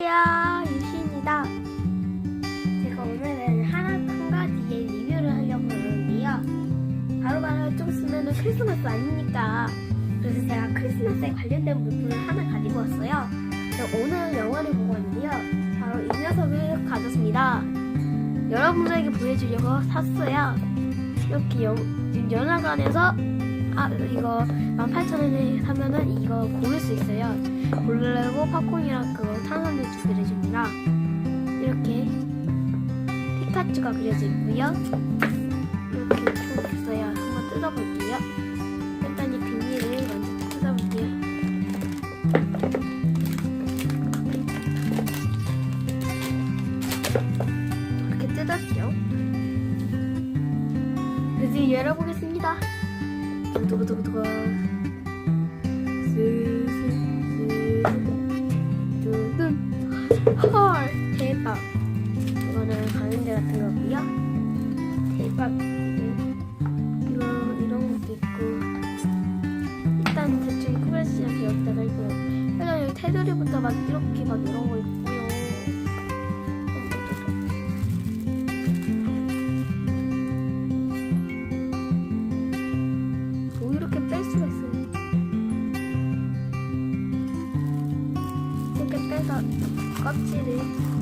안녕하세요 유시입니다. 제가 오늘은 하나 한 가지의 리뷰를 하려고 하는데요. 바로바로 좀 있으면 크리스마스 아니니까? 그래서 제가 크리스마스에 관련된 물품을 하나 가지고 왔어요. 오늘 영화를 보고 왔는데요. 바로 이 녀석을 가졌습니다. 여러분들에게 보여주려고 샀어요. 이렇게 연화관에서 아 이거 18,000원에 사면은 이거 고를 수 있어요. 고르고 팝콘이랑 그거 탄산주스 그려줍니다. 이렇게 피카츄가 그려져 있고요. 이렇게 총 있어요. 한번 뜯어볼게요. 일단 이 비닐을 먼저 뜯어볼게요. 이렇게 뜯었죠. 이제 열어보겠습니다 두구두구두구 두둔 헐 대박 이거는 가는데 같은 거고요 대박 이거 이런 것도 있고 일단 대충 크래시랑 여기다가 있고요 일단 여기 테두리부터 막 이렇게 막 이런 거 있고 빼서 껍질을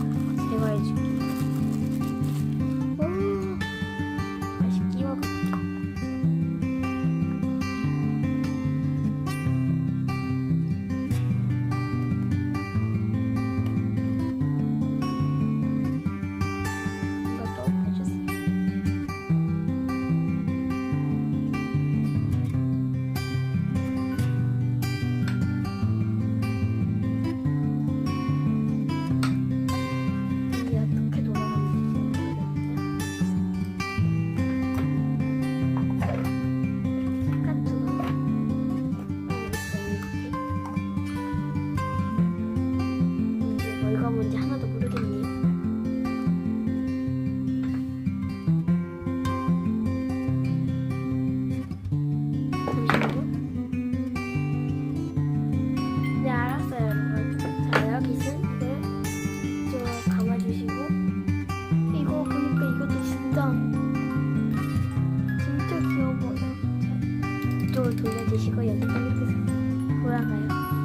뭔지 하나도 모르겠네요. 잠시만요. 네, 알았어요, 여러분. 자, 여기 있으면 쭉 감아주시고 이거 보니까 이것도 진짜 진짜 귀여워 보여 자, 이쪽으로 돌려주시고 여기 이렇게 돌아가요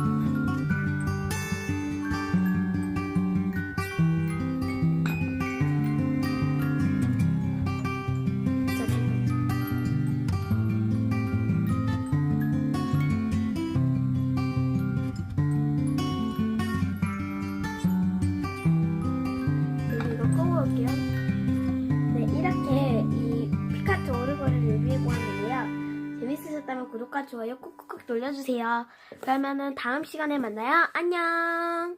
올게요. 네, 이렇게 이 피카츄 오르골을 리뷰해 보았는데요. 재밌으셨다면 구독과 좋아요 꾹꾹꾹 눌러주세요. 그러면은 다음 시간에 만나요. 안녕!